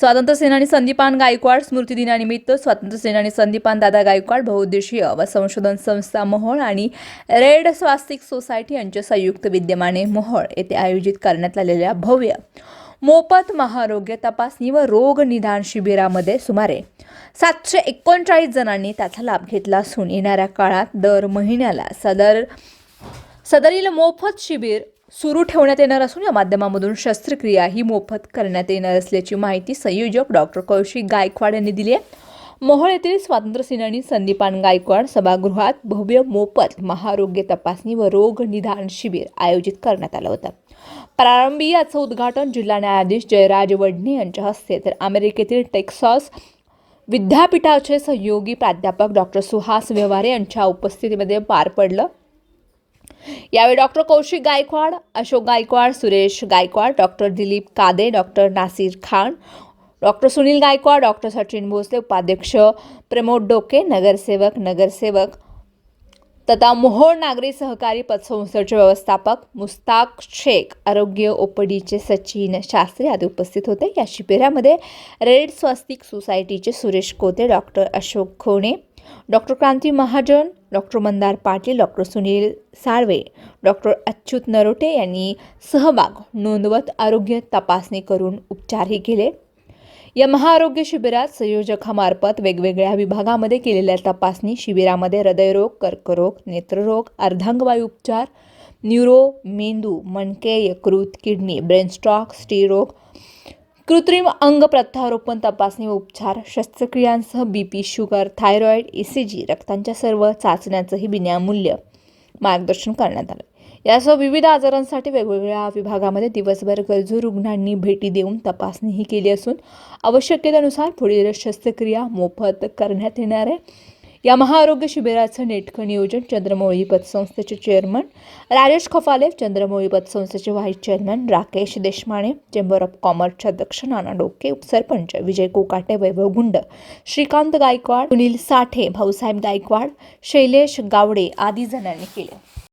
स्वातंत्र्यसेनानी संदीपान गायकवाड स्मृती दिनानिमित्त स्वातंत्र्यसेनानी संदीपान दादा गायकवाड बहुउद्देशीय व संशोधन संस्था मोहोळ आणि रेड स्वास्तिक सोसायटी यांच्या संयुक्त विद्यमाने मोहोळ येथे आयोजित करण्यात आलेल्या भव्य मोफत महारोग्य तपासणी व रोग निदान शिबिरामध्ये सुमारे सातशे एकोणचाळीस जणांनी त्याचा लाभ घेतला असून येणाऱ्या काळात दर महिन्याला सदर सदरील मोफत शिबिर सुरू ठेवण्यात येणार असून या माध्यमामधून शस्त्रक्रिया ही मोफत करण्यात येणार असल्याची माहिती संयोजक डॉक्टर कौशिक गायकवाड यांनी दिली आहे. मोहोळ येथील स्वातंत्र्यसेनानी संदीपान गायकवाड सभागृहात भव्य मोफत महारोग्य तपासणी व रोग निदान शिबिर आयोजित करण्यात आलं होतं. प्रारंभी याचं उद्घाटन जिल्हा न्यायाधीश जयराज वडणे यांच्या हस्ते तर अमेरिकेतील टेक्सास विद्यापीठाचे सहयोगी प्राध्यापक डॉक्टर सुहास व्यवहारे यांच्या उपस्थितीमध्ये पार पडलं. यावेळी doctor Kaushik Gaikwad Ashok Gaikwad Suresh Gaikwad doctor Dilip Kade doctor Nasir Khan doctor Sunil Gaikwad doctor Sachin Bhosale उपाध्यक्ष प्रमोद डोके नगरसेवक नगरसेवक तथा मोहोळ नागरी सहकारी पतसंस्थेचे व्यवस्थापक मुस्ताक शेख आरोग्य ओपडीचे सचिन शास्त्री आदी उपस्थित होते. या शिबिरामध्ये रेड स्वस्तिक सोसायटीचे Suresh Kote doctor Ashok Khone doctor Kranti Mahajan doctor Mandar Patil doctor Sunil Salve doctor Achyut Narote यांनी सहभाग नोंदवत आरोग्य तपासणी करून उपचारही केले. या महाआरोग्य शिबिरात संयोजकामार्फत वेगवेगळ्या विभागामध्ये केलेल्या तपासणी शिबिरामध्ये हृदयरोग कर्करोग नेत्ररोग अर्धांगवायू उपचार न्यूरो मेंदू मणके यकृत किडनी ब्रेनस्टॉक स्टीरोग कृत्रिम अंग प्रत्यारोपण तपासणी उपचार शस्त्रक्रियांसह B P sugar thyroid E C G रक्तांच्या सर्व चाचण्यांचंही विनामूल्य मार्गदर्शन करण्यात आलं. यासह विविध आजारांसाठी वेगवेगळ्या विभागामध्ये दिवसभर गरजू रुग्णांनी भेटी देऊन तपासणीही केली असून आवश्यकतेनुसार पुढील शस्त्रक्रिया मोफत करण्यात येणार आहे. या महाआरोग्य शिबिराचं नेटकं नियोजन चंद्रमोळी पतसंस्थेचे chairman Rajesh Khaphale Chandramouli पतसंस्थेचे vice chairman Rakesh Deshmane chamber of कॉमर्सचे अध्यक्ष नाना डोके उपसरपंच विजय कोकाटे वैभव गुंड श्रीकांत गायकवाड सुनील साठे भाऊसाहेब गायकवाड शैलेश गावडे आदी जणांनी केले.